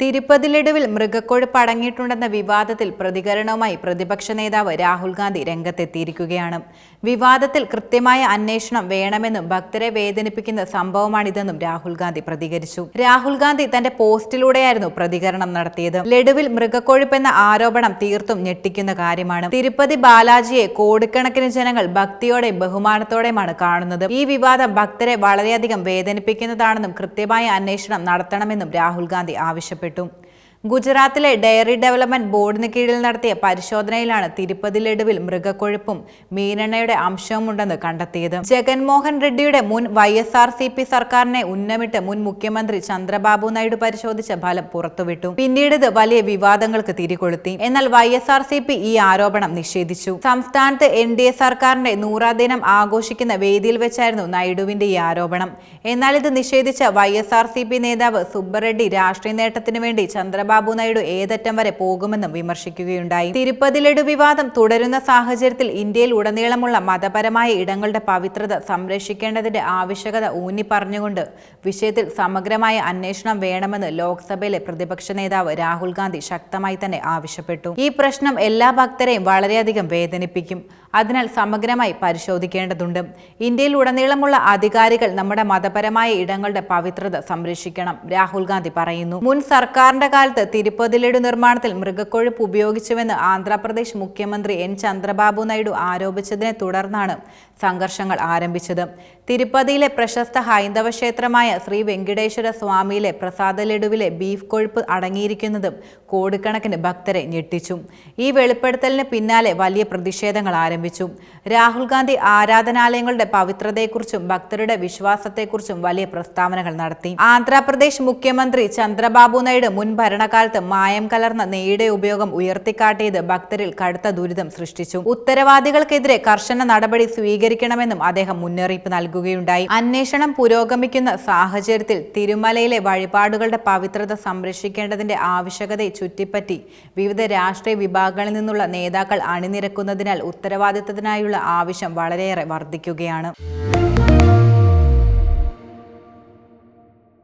തിരുപ്പതിലിടുവിൽ മൃഗക്കൊഴുപ്പ് അടങ്ങിയിട്ടുണ്ടെന്ന വിവാദത്തിൽ പ്രതികരണവുമായി പ്രതിപക്ഷ നേതാവ് രാഹുൽ ഗാന്ധി രംഗത്തെത്തിയിരിക്കുകയാണ്. വിവാദത്തിൽ കൃത്യമായ അന്വേഷണം വേണമെന്നും ഭക്തരെ വേദനിപ്പിക്കുന്ന സംഭവമാണിതെന്നും രാഹുൽ ഗാന്ധി പ്രതികരിച്ചു. രാഹുൽ ഗാന്ധി തന്റെ പോസ്റ്റിലൂടെയായിരുന്നു പ്രതികരണം നടത്തിയത്. ലഡുവിൽ മൃഗക്കൊഴുപ്പെന്ന ആരോപണം തീർത്തും ഞെട്ടിക്കുന്ന കാര്യമാണ്. തിരുപ്പതി ബാലാജിയെ കോടിക്കണക്കിന് ജനങ്ങൾ ഭക്തിയോടെ ബഹുമാനത്തോടെയുമാണ് കാണുന്നത്. ഈ വിവാദം ഭക്തരെ വളരെയധികം വേദനിപ്പിക്കുന്നതാണെന്നും കൃത്യമായ അന്വേഷണം നടത്തണമെന്നും രാഹുൽ ഗാന്ധി ആവശ്യപ്പെട്ടു. పెట్టాం ഗുജറാത്തിലെ ഡയറി ഡെവലപ്മെന്റ് ബോർഡിന് കീഴിൽ നടത്തിയ പരിശോധനയിലാണ് തിരുപ്പതി ലഡുവിൽ മൃഗക്കൊഴുപ്പും മീനെണ്ണയുടെ അംശവുമുണ്ടെന്ന് കണ്ടെത്തിയത്. ജഗൻമോഹൻ റെഡ്ഡിയുടെ മുൻ Y S R C P സർക്കാരിനെ ഉന്നമിട്ട് മുൻ മുഖ്യമന്ത്രി ചന്ദ്രബാബു നായിഡു പരിശോധിച്ച ഫലം പുറത്തുവിട്ടു. പിന്നീട് ഇത് വലിയ വിവാദങ്ങൾക്ക് തിരികൊളുത്തി. എന്നാൽ Y S R C P ഈ ആരോപണം നിഷേധിച്ചു. സംസ്ഥാനത്ത് എൻ ഡി എ സർക്കാരിന്റെ നൂറാം ദിനം ആഘോഷിക്കുന്ന വേദിയിൽ വെച്ചായിരുന്നു നായിഡുവിന്റെ ഈ ആരോപണം. എന്നാൽ ഇത് നിഷേധിച്ച Y S R C P നേതാവ് സുബ്ബറെഡ്ഡി രാഷ്ട്രീയ നേട്ടത്തിനു വേണ്ടി ചന്ദ്രബാബു നായിഡു ഏതറ്റം വരെ പോകുമെന്നും വിമർശിക്കുകയുണ്ടായി. തിരുപ്പതി ലഡു വിവാദം തുടരുന്ന സാഹചര്യത്തിൽ ഇന്ത്യയിൽ ഉടനീളമുള്ള മതപരമായ ഇടങ്ങളുടെ പവിത്രത സംരക്ഷിക്കേണ്ടതിന്റെ ആവശ്യകത ഊന്നി പറഞ്ഞുകൊണ്ട് വിഷയത്തിൽ സമഗ്രമായ അന്വേഷണം വേണമെന്ന് ലോക്സഭയിലെ പ്രതിപക്ഷ നേതാവ് രാഹുൽ ഗാന്ധി ശക്തമായി തന്നെ ആവശ്യപ്പെട്ടു. ഈ പ്രശ്നം എല്ലാ ഭക്തരെയും വളരെയധികം വേദനിപ്പിക്കും. അതിനാൽ സമഗ്രമായി പരിശോധിക്കേണ്ടതുണ്ട്. ഇന്ത്യയിൽ ഉടനീളമുള്ള അധികാരികൾ നമ്മുടെ മതപരമായ ഇടങ്ങളുടെ പവിത്രത സംരക്ഷിക്കണം രാഹുൽ ഗാന്ധി പറയുന്നു. മുൻ സർക്കാരിന്റെ കാലത്ത് തിരുപ്പതി നിർമ്മാണത്തിൽ മൃഗക്കൊഴുപ്പ് ഉപയോഗിച്ചുവെന്ന് ആന്ധ്രാപ്രദേശ് മുഖ്യമന്ത്രി എൻ. ചന്ദ്രബാബു നായിഡു ആരോപിച്ചതിനെ തുടർന്നാണ് സംഘർഷങ്ങൾ ആരംഭിച്ചത്. തിരുപ്പതിയിലെ പ്രശസ്ത ഹൈന്ദവ ക്ഷേത്രമായ ശ്രീ വെങ്കടേശ്വര സ്വാമിയിലെ പ്രസാദ ലഡുവിലെ ബീഫ് കൊഴുപ്പ് അടങ്ങിയിരിക്കുന്നതും കോടിക്കണക്കിന് ഭക്തരെ ഞെട്ടിച്ചു. ഈ വെളിപ്പെടുത്തലിന് പിന്നാലെ വലിയ പ്രതിഷേധങ്ങൾ ആരംഭിച്ചു. രാഹുൽ ഗാന്ധി ആരാധനാലയങ്ങളുടെ പവിത്രതയെക്കുറിച്ചും ഭക്തരുടെ വിശ്വാസത്തെക്കുറിച്ചും വലിയ പ്രസ്താവനകൾ നടത്തി. ആന്ധ്രാപ്രദേശ് മുഖ്യമന്ത്രി ചന്ദ്രബാബു നായിഡു മുൻ ഭരണകാലത്ത് മായം കലർന്ന നെയ്യുടെ ഉപയോഗം ഉയർത്തിക്കാട്ടിയത് ഭക്തരിൽ കടുത്ത ദുരിതം സൃഷ്ടിച്ചു. ഉത്തരവാദികൾക്കെതിരെ കർശന നടപടി സ്വീകരിക്കണമെന്നും അദ്ദേഹം മുന്നറിയിപ്പ് നൽകുകയുണ്ടായി. അന്വേഷണം പുരോഗമിക്കുന്ന സാഹചര്യത്തിൽ തിരുമലയിലെ വഴിപാടുകളുടെ പവിത്രത സംരക്ഷിക്കേണ്ടതിന്റെ ആവശ്യകതയെ ചുറ്റിപ്പറ്റി വിവിധ രാഷ്ട്രീയ വിഭാഗങ്ങളിൽ നിന്നുള്ള നേതാക്കൾ അണിനിരക്കുന്നതിനാൽ ഉത്തരവാദിത്തത്തിനായുള്ള ആവശ്യം വളരെയേറെ വർദ്ധിക്കുകയാണ്.